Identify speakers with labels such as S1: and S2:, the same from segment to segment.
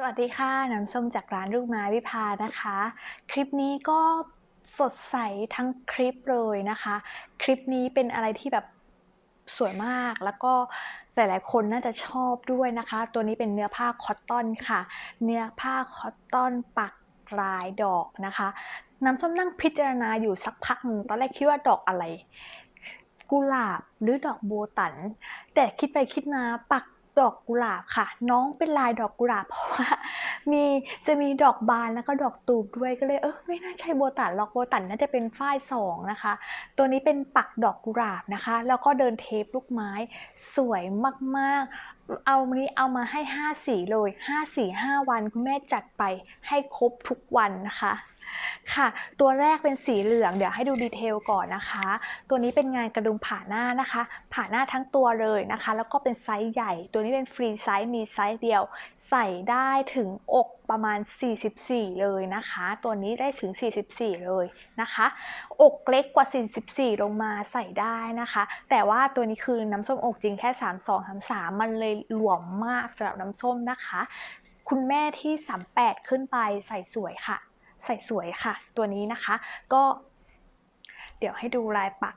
S1: สวัสดีค่ะ น้ำส้มจากร้านลูกไม้วิภานะคะ คลิปนี้ก็สดใสทั้งคลิปเลยนะคะ คลิปนี้เป็นอะไรที่แบบสวยมากแล้วก็หลายๆ คนน่าจะชอบด้วยนะคะ ตัวนี้เป็นเนื้อผ้าคอตตอนค่ะ เนื้อผ้าคอตตอนปักลายดอกนะคะ น้ำส้มนั่งพิจารณาอยู่สักพักหนึ่งตอนแรกคิดว่าดอกอะไร กุหลาบหรือดอกโบตัน แต่คิดไปคิดมาปัก ดอกกุหลาบค่ะ น้องเป็นลายดอกกุหลาบเพราะว่ามีจะมีดอกบานแล้วก็ดอกตูบด้วยก็เลยเออไม่น่าใช่โบตันหรอกโบตันน่าจะเป็นฝ้ายสองนะคะ ตัวนี้เป็นปักดอกกุหลาบนะคะ แล้วก็เดินเทปลูกไม้สวยมากๆ เอาวันนี้เอามาให้ 5 สีเลย 5 สี 5 วันคุณแม่จัดไปให้ครบทุกวันนะคะ ค่ะ ตัวแรกเป็นสีเหลือง เดี๋ยวให้ดูดีเทลก่อนนะคะ ตัวนี้เป็นงานกระดุมผ่าหน้านะคะ ผ่าหน้าทั้งตัวเลยนะคะ แล้วก็เป็นไซส์ใหญ่ ตัวนี้เป็นฟรีไซส์มีไซส์เดียว ใส่ได้ถึงอกประมาณ 44 เลยนะคะ ตัวนี้ได้ถึง 44 เลยนะคะ อกเล็กกว่า 44 ลงมาใส่ได้นะคะ แต่ว่าตัวนี้คือน้ำส้มอกจริงแค่ 32 33 มันเลยหลวมมากสำหรับน้ำส้มนะคะ คุณแม่ที่ 38 ขึ้นไปใส่สวยค่ะ ใส่สวยค่ะ ตัวนี้นะคะ ก็ เดี๋ยวให้ดูลายปัก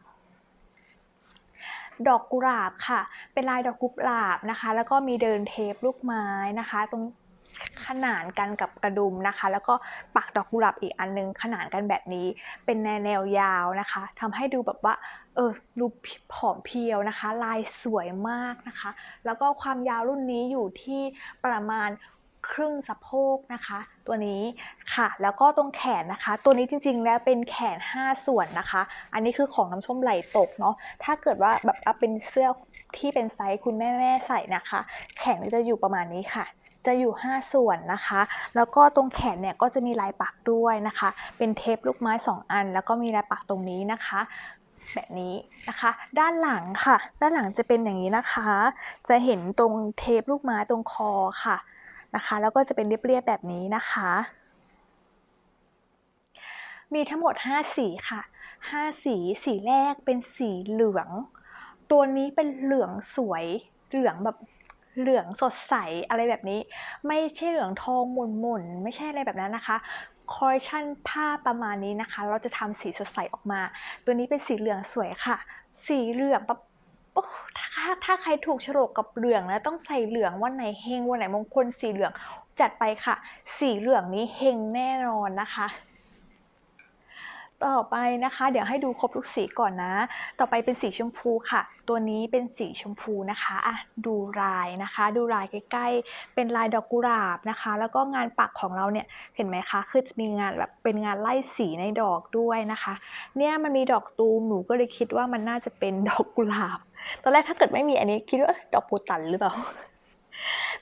S1: ดอกกุหลาบค่ะ เป็นลายดอกกุหลาบนะคะ แล้วก็มีเดินเทปลูกไม้นะคะ ตรงขนานกันกับกระดุมนะคะ แล้วก็ปักดอกกุหลาบอีกอันนึงขนานกันแบบนี้ เป็นแนวแนวยาวนะคะทำให้ดูแบบว่า เออดูผอมเพรียวนะคะ ลายสวยมากนะคะ แล้วก็ความยาวรุ่นนี้อยู่ที่ประมาณ ครึ่งสะโพกนะคะ ตัวนี้ค่ะ แล้วก็ตรงแขนนะคะ ตัวนี้จริงๆแล้วเป็นแขน 5 ส่วนนะคะ อันนี้คือของน้ำส้มไหลตกเนาะถ้าเกิดว่าแบบเอาเป็นเสื้อที่เป็นไซส์คุณแม่ๆใส่นะคะ แขนจะอยู่ประมาณนี้ค่ะ จะอยู่ 5 ส่วนนะคะ แล้วก็ตรงแขนเนี่ยก็จะมีลายปักด้วยนะคะ เป็นเทปลูกไม้ 2 อัน แล้วก็มีลายปักตรงนี้นะคะแบบนี้นะคะ ด้านหลังค่ะ ด้านหลังจะเป็นอย่างนี้นะคะ จะเห็นตรงเทปลูกไม้ตรงคอค่ะ นะคะ แล้วก็จะเป็นเรียบๆแบบนี้นะคะ มีทั้งหมด 5 สีค่ะ 5 สี สีแรกเป็นสีเหลือง ตัวนี้เป็นเหลืองสวย เหลืองแบบเหลืองสดใสอะไรแบบนี้ ไม่ใช่เหลืองทองหม่นๆไม่ใช่อะไรแบบนั้นนะคะคอลเลคชันผ้าประมาณนี้นะคะ เราจะทำสีสดใสออกมา ตัวนี้เป็นสีเหลืองสวยค่ะ สีเหลืองแบบ โอ้ถ้าถ้าใครถูกโฉลกกับเหลืองแล้วต้องใส่เหลืองวันไหนเฮงวันไหนมงคลสีเหลือง จัดไปค่ะ สีเหลืองนี้เฮงแน่นอนนะคะ ต่อไปนะคะ เดี๋ยวให้ดูครบทุกสีก่อนนะ ต่อไปเป็นสีชมพูค่ะ ตัวนี้เป็นสีชมพูนะคะอะดูลายนะคะ ดูลายใกล้ๆ เป็นลายดอกกุหลาบนะคะ แล้วก็งานปักของเราเนี่ยเห็นไหมคะคือจะมีงานแบบเป็นงานไล่สีในดอกด้วยนะคะ เนี่ยมันมีดอกตูมหนูก็เลยคิดว่ามันน่าจะเป็นดอกกุหลาบ ตอนแรกถ้าเกิดไม่มีอันนี้คิดว่าดอกปูตันหรือเปล่า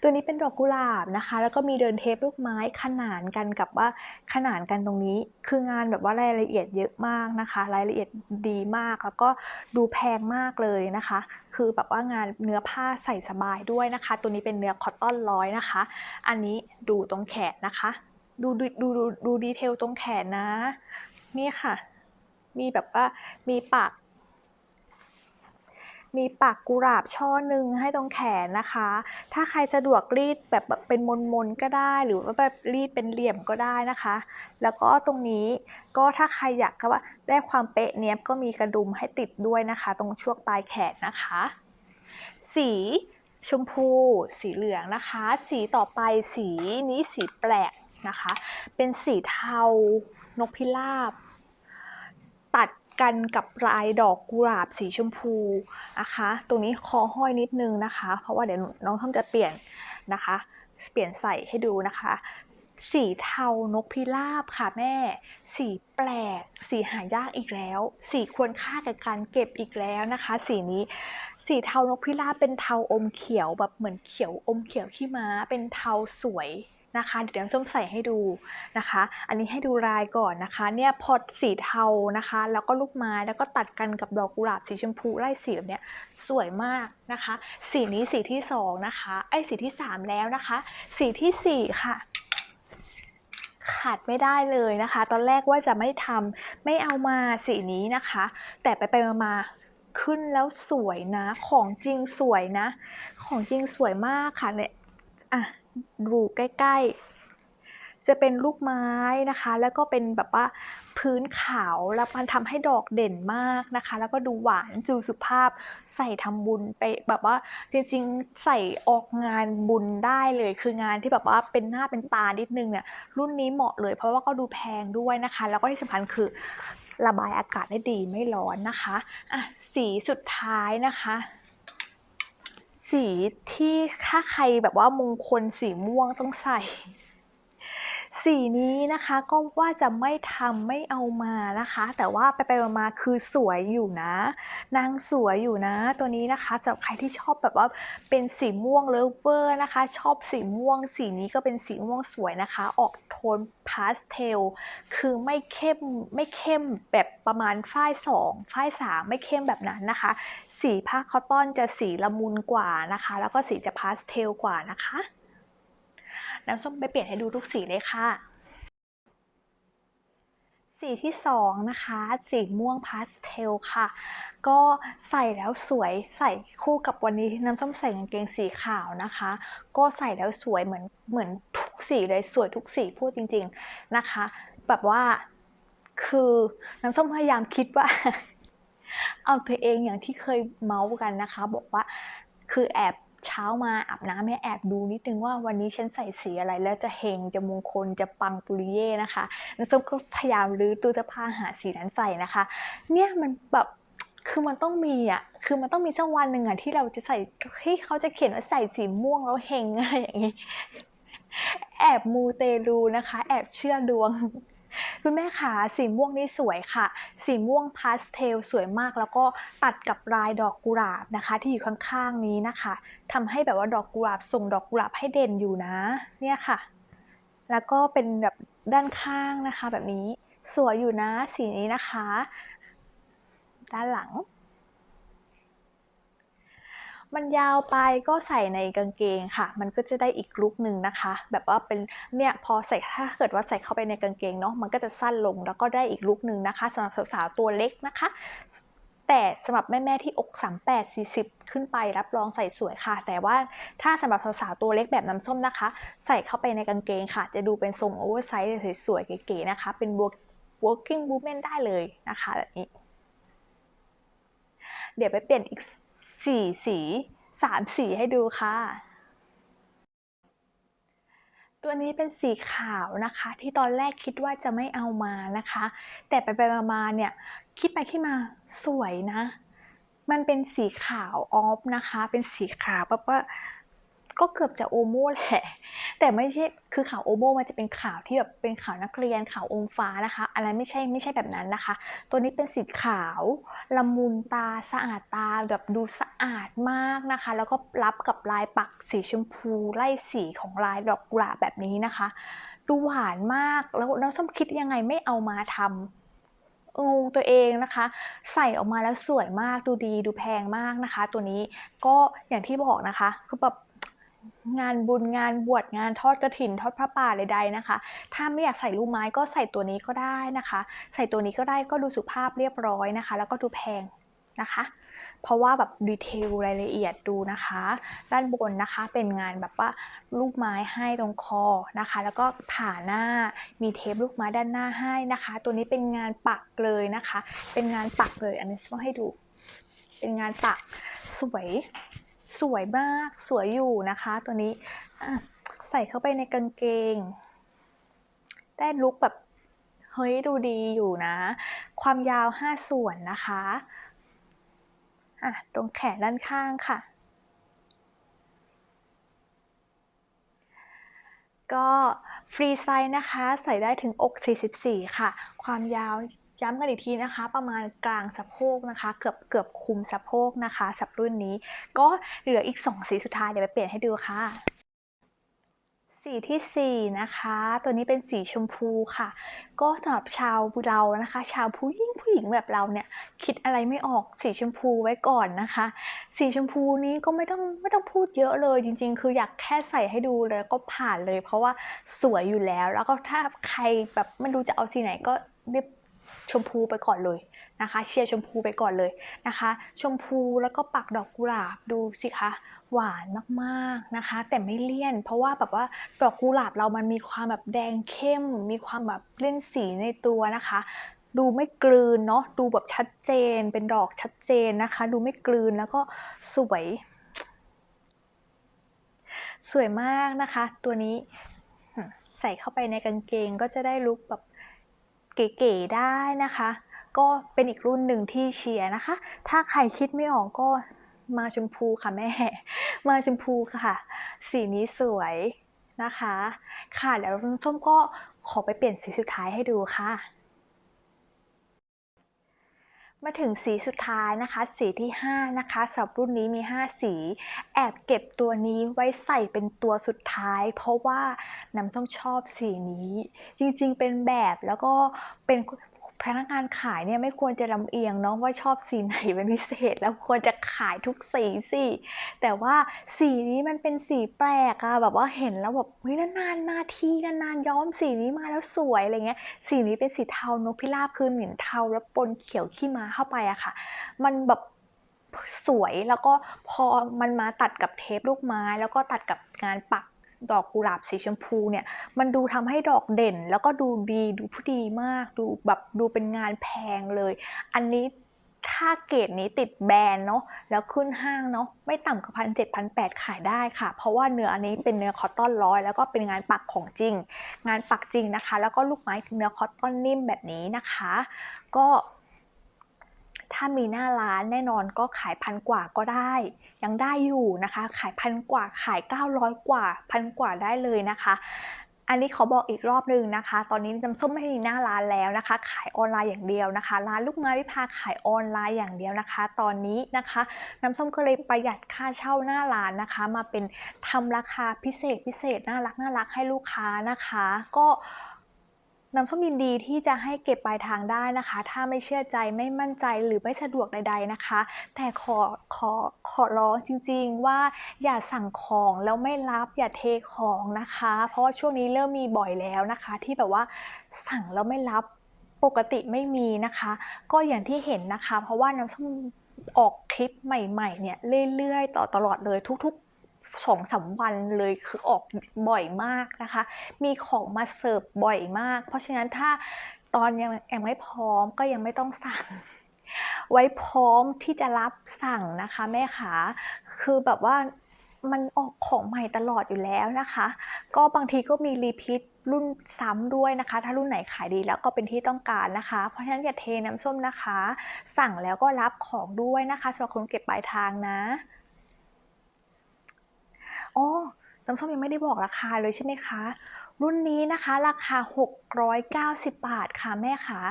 S1: ตัวนี้เป็นดอกกุหลาบนะคะ แล้วก็มีเดินเทปลูกไม้ขนานกันกับว่าขนานกันตรงนี้ คืองานแบบว่ารายละเอียดเยอะมากนะคะ รายละเอียดดีมากแล้วก็ดูแพงมากเลยนะคะ คือแบบว่างานเนื้อผ้าใส่สบายด้วยนะคะ ตัวนี้เป็นเนื้อคอตตอนร้อยนะคะ อันนี้ดูตรงแขนนะคะ ดูดูดูดูดูดีเทลตรงแขนนะ นี่ค่ะมีแบบว่ามีปาก มีปากกุหลาบช่อหนึ่งให้ตรงแขนนะคะ ถ้าใครสะดวกรีดแบบเป็นมนๆก็ได้ หรือว่าแบบรีดเป็นเหลี่ยมก็ได้นะคะ แล้วก็ตรงนี้ก็ถ้าใครอยากว่าได้ความเป๊ะเนี้ยบก็มีกระดุมให้ติดด้วยนะคะ ตรงช่วงปลายแขนนะคะ สีชมพู สีเหลืองนะคะ สีต่อไปสีนี้สีแปลกนะคะ เป็นสีเทานกพิราบ กันกับลายดอกกุหลาบสีชมพูนะคะ ตรงนี้คอห้อยนิดนึงนะคะ เพราะว่าเดี๋ยวน้องท่อมจะเปลี่ยนนะคะ เปลี่ยนใส่ให้ดูนะคะ สีเทานกพิราบค่ะแม่ สีแปลก สีหายากอีกแล้ว สีควรค่ากับการเก็บอีกแล้วนะคะ สีนี้ สีเทานกพิราบเป็นเทาอมเขียวแบบเหมือนเขียวอมเขียวขี้ม้า เป็นเทาสวย นะคะ เดี๋ยวส้มใส่ให้ดูนะคะ อันนี้ให้ดูลายก่อนนะคะเนี่ยพอสีเทานะคะ แล้วก็ลูกไม้แล้วก็ตัดกันกับดอกกุหลาบสีชมพูไล่สีแบบเนี้ยสวยมากนะคะ สีนี้สีที่สองนะคะไอ้สีที่สามแล้วนะคะ สีที่สี่ค่ะขาดไม่ได้เลยนะคะ ตอนแรกว่าจะไม่ทำไม่เอามาสีนี้นะคะ แต่ไปไปมามาขึ้นแล้วสวยนะ ของจริงสวยนะ ของจริงสวยมากค่ะเนี่ยอะ ดูใกล้ ๆ จะเป็นลูกไม้นะคะ แล้วก็เป็นแบบว่าพื้นขาวแล้วมันทำให้ดอกเด่นมากนะคะ แล้วก็ดูหวานดูสุภาพใส่ทำบุญไปแบบว่าจริงๆใส่ออกงานบุญได้เลย คืองานที่แบบว่าเป็นหน้าเป็นตานิดนึงเนี่ยรุ่นนี้เหมาะเลย เพราะว่าก็ดูแพงด้วยนะคะ แล้วก็ที่สำคัญคือระบายอากาศได้ดีไม่ร้อนนะคะอะสีสุดท้ายนะคะ สีที่ถ้าใครแบบว่ามงคลสีม่วงต้องใส่ สีนี้นะคะก็ว่าจะไม่ทำไม่เอามานะคะ แต่ว่าไปไปมาคือสวยอยู่นะ นางสวยอยู่นะ ตัวนี้นะคะสำหรับใครที่ชอบแบบว่าเป็นสีม่วงเลิฟเวอร์นะคะ ชอบสีม่วง สีนี้ก็เป็นสีม่วงสวยนะคะ ออกโทนพาสเทลคือไม่เข้มไม่เข้มแบบประมาณฝ้ายสองฝ้ายสามไม่เข้มแบบนั้นนะคะ สีผ้าคอตตอนจะสีละมุนกว่านะคะ แล้วก็สีจะพาสเทลกว่านะคะ น้ำส้มไปเปลี่ยนให้ดูทุกสีเลยค่ะ สีที่สองนะคะ สีม่วงพาสเทลค่ะ ก็ใส่แล้วสวยใส่คู่กับวันนี้น้ำส้มใส่กางเกงสีขาวนะคะ ก็ใส่แล้วสวยเหมือนเหมือนทุกสีเลยสวยทุกสีพูดจริง ๆนะคะ แบบว่าคือน้ำส้มพยายามคิดว่า เอาตัวเองอย่างที่เคยเมาส์กันนะคะ บอกว่าคือแอบ เช้ามาอาบน้ำเนี่ยแอบดูนิดนึงว่าวันนี้ฉันใส่สีอะไร แล้วจะเฮงจะมงคลจะปังปุริเย่นะคะน้ำส้มก็พยายามรื้อตู้เสื้อผ้าหาสีนั้นใส่นะคะ เนี่ยมันแบบคือมันต้องมีอะ คือมันต้องมีสักวันหนึ่งอะที่เราจะใส่ที่เขาจะเขียนว่าใส่สีม่วงแล้วเฮงอะไรอย่างงี้ แอบมูเตลูนะคะ แอบเชื่อดวง คุณแม่ขาสีม่วงนี่สวยค่ะ สีม่วงพาสเทลสวยมาก แล้วก็ตัดกับลายดอกกุหลาบนะคะ ที่อยู่ข้างๆนี้นะคะทำให้แบบว่าดอกกุหลาบส่งดอกกุหลาบให้เด่นอยู่นะ เนี่ยค่ะ แล้วก็เป็นแบบด้านข้างนะคะ แบบนี้สวยอยู่นะสีนี้นะคะ ด้านหลัง มันยาวไปก็ใส่ในกางเกงค่ะ มันก็จะได้อีกลุคหนึ่งนะคะ แบบว่าเป็นเนี่ยพอใส่ถ้าเกิดว่าใส่เข้าไปในกางเกงเนาะมันก็จะสั้นลงแล้วก็ได้อีกลุคหนึ่งนะคะสำหรับสาวๆตัวเล็กนะคะแต่สำหรับแม่ ๆ ที่อก 38 40 ขึ้นไปรับรองใส่สวยค่ะ แต่ว่าถ้าสำหรับสาวๆตัวเล็กแบบน้ำส้มนะคะ ใส่เข้าไปในกางเกงค่ะ จะดูเป็นทรงโอเวอร์ไซส์สวยๆเก๋ๆนะคะ เป็น working woman ได้เลยนะคะแบบนี้ เดี๋ยวไปเปลี่ยนอีก สี่สีสามสีให้ดูค่ะ ตัวนี้เป็นสีขาวนะคะ ที่ตอนแรกคิดว่าจะไม่เอามานะคะ แต่ไปไปมาเนี่ย คิดไปคิดมาสวยนะ มันเป็นสีขาวออฟนะคะ เป็นสีขาวแบบว่า ก็เกือบจะโอโม่แหละ แต่ไม่ใช่ คือขาวโอโม่มันจะเป็นขาวที่แบบเป็นขาวนักเรียนขาวอมฟ้านะคะอันนั้นไม่ใช่ไม่ใช่แบบนั้นนะคะ ตัวนี้เป็นสีขาวละมุนตาสะอาดตาแบบดูสะอาดมากนะคะ แล้วก็รับกับลายปักสีชมพูไล่สีของลายดอกกุหลาบแบบนี้นะคะ ดูหวานมากแล้วแล้วส้มคิดยังไงไม่เอามาทำงงตัวเองนะคะ ใส่ออกมาแล้วสวยมากดูดีดูแพงมากนะคะ ตัวนี้ก็อย่างที่บอกนะคะคือแบบ งานบุญงานบวชงานทอดกระถิน ทอดพระป่าใดๆนะคะ ถ้าไม่อยากใส่ลูกไม้ก็ใส่ตัวนี้ก็ได้นะคะ ใส่ตัวนี้ก็ได้ก็ดูสุภาพเรียบร้อยนะคะ แล้วก็ดูแพงนะคะ เพราะว่าแบบดีเทลรายละเอียดดูนะคะ ด้านบนนะคะเป็นงานแบบว่าลูกไม้ให้ตรงคอนะคะ แล้วก็ผ่าหน้ามีเทปลูกไม้ด้านหน้าให้นะคะ ตัวนี้เป็นงานปักเลยนะคะ เป็นงานปักเลยอันนี้ต้องให้ดู เป็นงานปักสวย สวยมากสวยอยู่นะคะ ตัวนี้ใส่เข้าไปในกางเกง ได้ลุคแบบเฮ้ยดูดีอยู่นะ ความยาว 5 ส่วนนะคะอะตรงแขนด้านข้างค่ะ ก็ฟรีไซส์นะคะ ใส่ได้ถึงอก 44 ค่ะ ความยาว ย้ำกันอีกทีนะคะ ประมาณกลางสะโพกนะคะ เกือบเกือบคุมสะโพกนะคะสับรุ่นนี้ ก็เหลืออีก 2 สีสุดท้ายเดี๋ยวไปเปลี่ยนให้ดูค่ะสีทีสี่4นะคะ ตัวนี้เป็นสีชมพูค่ะ ก็สำหรับชาวเรานะคะ ชาวผู้หญิงผู้หญิงแบบเราเนี่ย คิดอะไรไม่ออกสีชมพูไว้ก่อนนะคะ สีชมพูนี้ก็ไม่ต้องไม่ต้องพูดเยอะเลยจริง ๆ คืออยากแค่ใส่ให้ดูเลยก็ผ่านเลย เพราะว่าสวยอยู่แล้ว แล้วก็ถ้าใครแบบไม่รู้จะเอาสีไหนก็เรียบ ชมพูไปก่อนเลยนะคะเชียร์ชมพูไปก่อนเลยนะคะ ชมพูแล้วก็ปักดอกกุหลาบดูสิคะหวานมากๆนะคะ แต่ไม่เลี่ยน เพราะว่าแบบว่าดอกกุหลาบเรามันมีความแบบแดงเข้ม มีความแบบเล่นสีในตัวนะคะ ดูไม่กลืนเนาะดูแบบชัดเจน เป็นดอกชัดเจนนะคะ ดูไม่กลืนแล้วก็สวย สวยมากนะคะ ตัวนี้ใส่เข้าไปในกางเกงก็จะได้ลุคแบบ เก๋ๆได้นะคะ ก็เป็นอีกรุ่นหนึ่งที่เชียร์นะคะ ถ้าใครคิดไม่ออกก็มาชมพูค่ะแม่ มาชมพูค่ะ สีนี้สวยนะคะ ค่ะเดี๋ยวส้มก็ขอไปเปลี่ยนสีสุดท้ายให้ดูค่ะ มาถึงสีสุดท้ายนะคะ สีที่5นะคะสำหรับรุ่นนี้มี 5 สี แอบเก็บตัวนี้ไว้ใส่เป็นตัวสุดท้าย เพราะว่าน้ำต้องชอบสีนี้ จริงๆเป็นแบบแล้วก็เป็น พนักงานขายเนี่ยไม่ควรจะลำเอียงเนาะว่าชอบสีไหนเป็นพิเศษ แล้วควรจะขายทุกสีสิแต่ว่าสีนี้มันเป็นสีแปลกอะแบบว่าเห็นแล้วแบบเฮ้ยนานๆมาทีนานๆย้อมสีนี้มาแล้วสวยอะไรเงี้ยสีนี้เป็นสีเทานกพิราบคือเหมือนเทาแล้วปนเขียวขี้ม้าเข้าไปอะค่ะ มันแบบสวยแล้วก็พอมันมาตัดกับเทปลูกไม้ แล้วก็ตัดกับงานปัก ดอกกุหลาบสีชมพูเนี่ย มันดูทำให้ดอกเด่น แล้วก็ดูดีดูผู้ดีมาก ดูแบบดูเป็นงานแพงเลย อันนี้ถ้าเกรดนี้ติดแบรนด์เนาะแล้วขึ้นห้างเนาะไม่ต่ำกว่าพันเจ็ดพันแปดขายได้ค่ะ เพราะว่าเนื้ออันนี้เป็นเนื้อคอตตอนร้อย แล้วก็เป็นงานปักของจริง งานปักจริงนะคะ แล้วก็ลูกไม้เนื้อคอตตอนนิ่มแบบนี้นะคะ ก็ ถ้ามีหน้าร้านแน่นอนก็ขายพันกว่าก็ได้ ยังได้อยู่นะคะ ขายพันกว่าขาย 900 กว่าพันกว่าได้เลยนะคะอันนี้ขอบอกอีกรอบหนึ่งนะคะ ตอนนี้น้ำส้มไม่มีหน้าร้านแล้วนะคะ ขายออนไลน์อย่างเดียวนะคะ ร้านลูกไม้วิภาขายออนไลน์อย่างเดียวนะคะ ตอนนี้นะคะ น้ำส้มก็เลยประหยัดค่าเช่าหน้าร้านนะคะ มาเป็นทำราคาพิเศษพิเศษน่ารักน่ารักให้ลูกค้านะคะ ก็ น้ำส้มยินดีที่จะให้เก็บปลายทางได้นะคะ ถ้าไม่เชื่อใจไม่มั่นใจหรือไม่สะดวกใด ๆนะคะ แต่ขอขอขอร้องจริงๆ ว่าอย่าสั่งของแล้วไม่รับอย่าเทของนะคะ เพราะว่าช่วงนี้เริ่มมีบ่อยแล้วนะคะ ที่แบบว่าสั่งแล้วไม่รับปกติไม่มีนะคะ ก็อย่างที่เห็นนะคะ เพราะว่าน้ำส้มออกคลิปใหม่ๆเนี่ยเรื่อยๆ ต่อตลอดเลยทุกๆ สองสามวันเลยคือออกบ่อยมากนะคะ มีของมาเสิร์ฟบ่อยมาก เพราะฉะนั้นถ้าตอนยังยังไม่พร้อมก็ยังไม่ต้องสั่ง ไว้พร้อมที่จะรับสั่งนะคะแม่ขาคือแบบว่ามันออกของใหม่ตลอดอยู่แล้วนะคะ ก็บางทีก็มีรีพีทรุ่นซ้ำด้วยนะคะ ถ้ารุ่นไหนขายดีแล้วก็เป็นที่ต้องการนะคะ เพราะฉะนั้นอย่าเทน้ำส้มนะคะ สั่งแล้วก็รับของด้วยนะคะสำหรับคนเก็บปลายทางนะ อ๋อน้ำส้มยังไม่ได้บอกราคาเลยใช่ไหมคะ รุ่นนี้นะคะราคา 690 บาทค่ะแม่คะ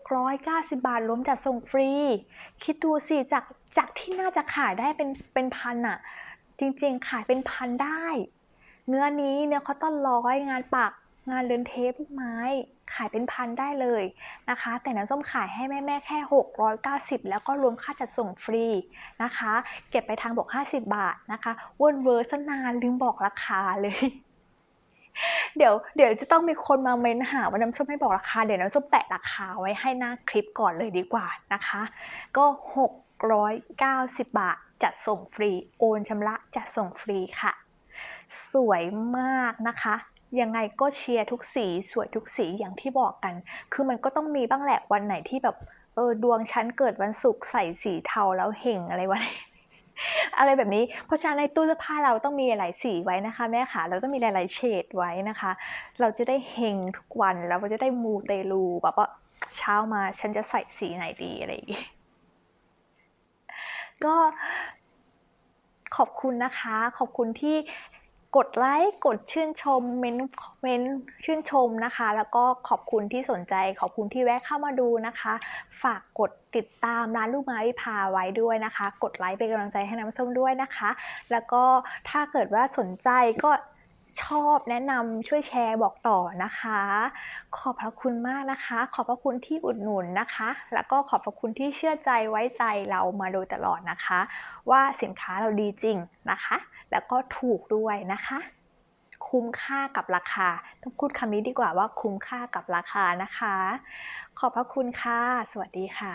S1: 690 บาทรวมจัดส่งฟรี คิดดูสิจากจากที่น่าจะขายได้เป็นเป็นพันอะจริงๆ ขายเป็นพันได้ เนื้อนี้เนื้อคอตตอนร้อยงานปักงานเรือนเทปลูกไม้ ขายเป็นพันได้เลยนะคะ แต่น้ำส้มขายให้แม่ๆแค่ 690 แล้วก็รวมค่าจัดส่งฟรีนะคะ เก็บไปทางบอก 50 บาทนะคะวนเวอร์สนานลืมบอกราคาเลยเดี๋ยวเดี๋ยวจะต้องมีคนมาเม้นหาว่าน้ำส้มไม่บอกราคา เดี๋ยวน้ำส้มแปะราคาไว้ให้หน้าคลิปก่อนเลยดีกว่านะคะ ก็ 690 บาทจัดส่งฟรี โอนชำระจัดส่งฟรีค่ะ สวยมากนะคะ ยังไงก็เชียร์ทุกสีสวยทุกสีอย่างที่บอกกัน คือมันก็ต้องมีบ้างแหละวันไหนที่แบบเออดวงฉันเกิดวันศุกร์ใส่สีเทาแล้วเห่งอะไรวะอะไรแบบนี้ เพราะฉะนั้นในตู้เสื้อผ้าเราต้องมีหลายสีไว้นะคะแม่ค่ะ เราต้องมีหลายๆเฉดไว้นะคะ เราจะได้เฮงทุกวัน แล้วเราจะได้มูเตลูแบบว่าเช้ามาฉันจะใส่สีไหนดีอะไรอย่างงี้ก็ขอบคุณนะคะ ขอบคุณที่ กดไลค์กดชื่นชมเม้นเม้นชื่นชมนะคะ แล้วก็ขอบคุณที่สนใจ ขอบคุณที่แวะเข้ามาดูนะคะ ฝากกดติดตามร้านลูกไม้วิภาไว้ด้วยนะคะ กดไลค์เป็นกำลังใจให้น้ำส้มด้วยนะคะ แล้วก็ถ้าเกิดว่าสนใจก็ชอบแนะนำช่วยแชร์บอกต่อนะคะ ขอบพระคุณมากนะคะ ขอบพระคุณที่อุดหนุนนะคะ แล้วก็ขอบพระคุณที่เชื่อใจไว้ใจเรามาโดยตลอดนะคะ ว่าสินค้าเราดีจริงนะคะ แล้วก็ถูกด้วยนะคะ คุ้มค่ากับราคา ต้องพูดคำนี้ดีกว่าว่าคุ้มค่ากับราคานะคะ ขอบพระคุณค่ะ สวัสดีค่ะ